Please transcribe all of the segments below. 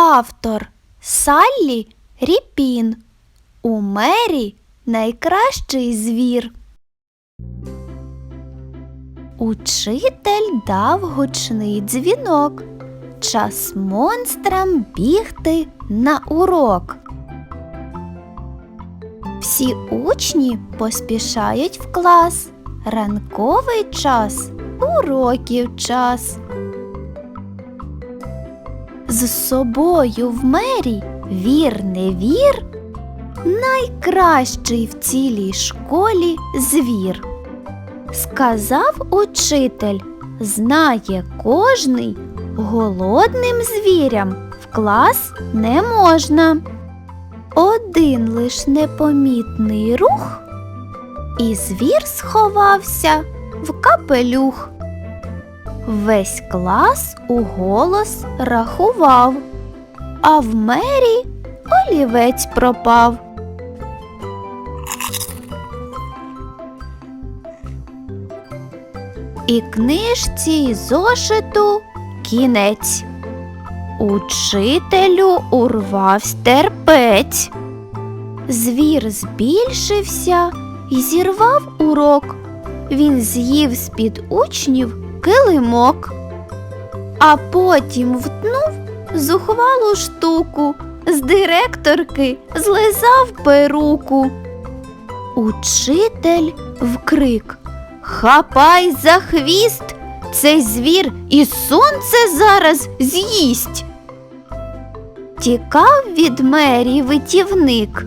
Автор Саллі Ріпін. У мері найкращий звір. Учитель дав гучний дзвінок. Час монстрам бігти на урок. Всі учні поспішають в клас. Ранковий час, уроків час. З собою в мері вір не вір, найкращий в цілій школі звір. Сказав учитель, знає кожний, голодним звірям в клас не можна. Один лиш непомітний рух, і звір сховався в капелюх. Весь клас у голос рахував, а в мері олівець пропав. І книжці й зошиту кінець. Учителю урвавсь терпець. Звір збільшився і зірвав урок. Він з'їв з-під учнів килимок, а потім втнув зухвалу штуку, з директорки злизав перуку. Учитель вкрик Хапай за хвіст, цей звір і сонце зараз з'їсть. Тікав від мері витівник,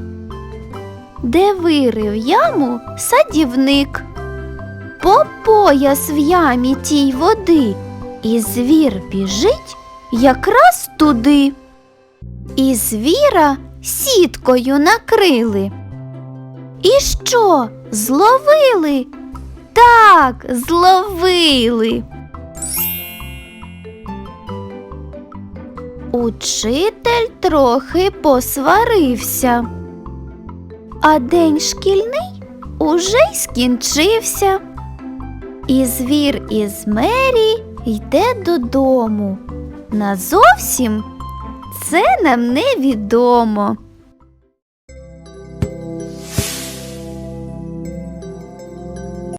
де вирив яму садівник. По пояс в ямі тій води, і звір біжить якраз туди. І звіра сіткою накрили. І що, зловили? Так, зловили. Учитель трохи посварився, а день шкільний уже й скінчився. І звір із мері йде додому. Назовсім це нам невідомо.